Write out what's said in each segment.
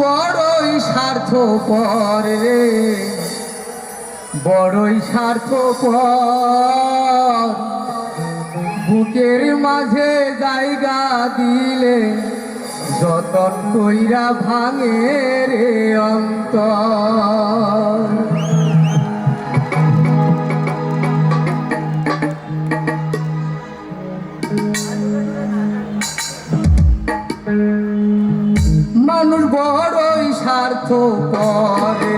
বড়ই স্বার্থ রে। বড়ই স্বার্থ বুকের মাঝে জায়গা দিলে যতন কইরা ভাঙে রে অন্তর। মানুষ বড়ই স্বার্থ করে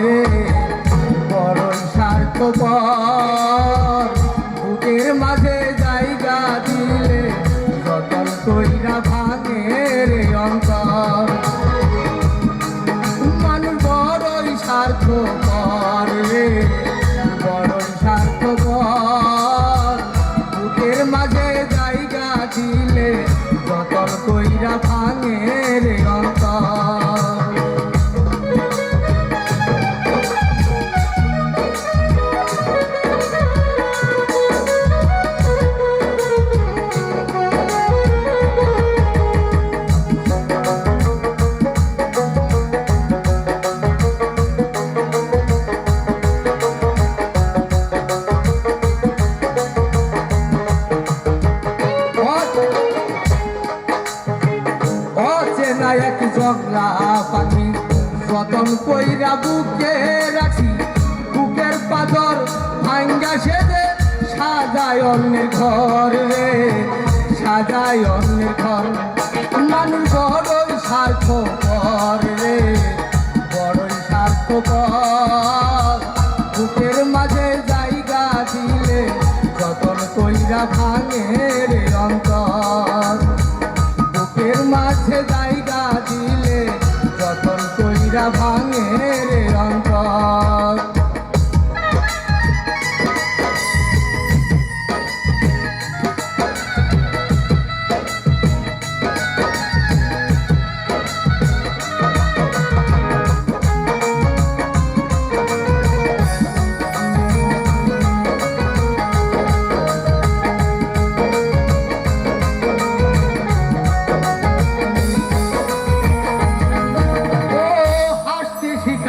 পাখি যতন কইরা বুকে রাখি, বুকের পাদর ভাঙ্গা সেজে সাজায় অন্যের ঘর রে, সাজায় অন্যের ঘর। মানুষ বড়ই রে, বড়ই স্বার্থ বুকের মাঝে জায়গা দিলে যতন কইরা ভাঙে কইরা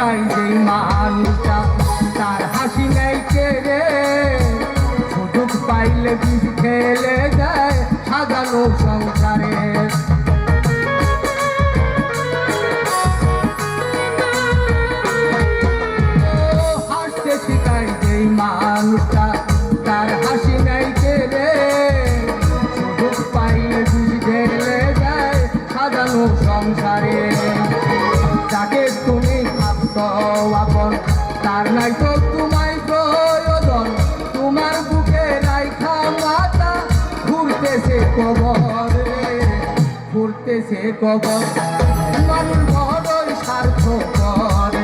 হাসতে শিখাই যে মানুষটা তার হাসি নেই কেড়ে। সুযোগ পাইলে বিষ খেলে যায় সাজানো সংসারে। হাসতে মানুষটা ঘুরতেছে কবর। মানুষ বড়ই স্বার্থ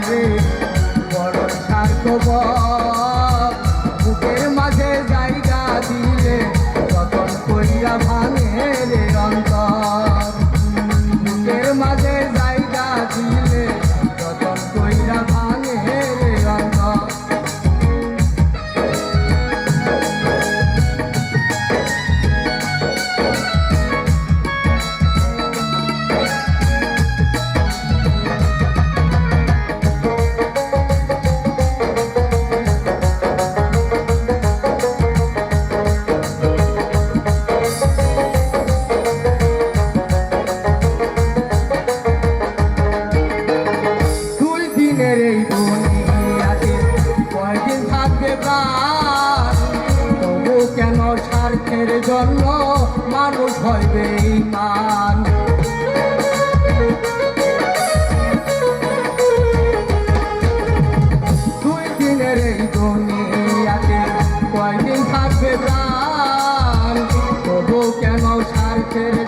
রে। বড়ই স্বার্থ দুনিয়াতে কয়দিন থাকবে প্রাণ? তবু কেন স্বার্থের মানুষ মান দুই দিনের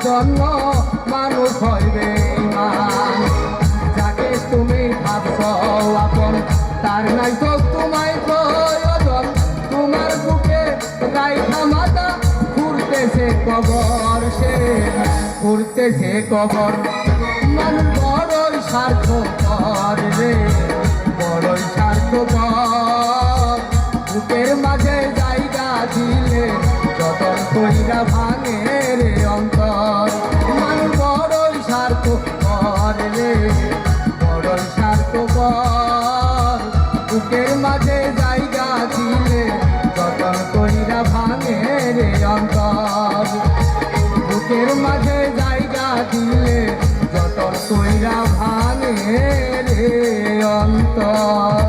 জন্য তার নাই তো তোমায় প্রয়োজন। তোমার বুকে রাইখা মাতা ঘুরতেছে কবর সে। ঘুরতেছে কবর। মানুষ বড়ই স্বার্থ রে। বড়ই স্বার্থ দিলে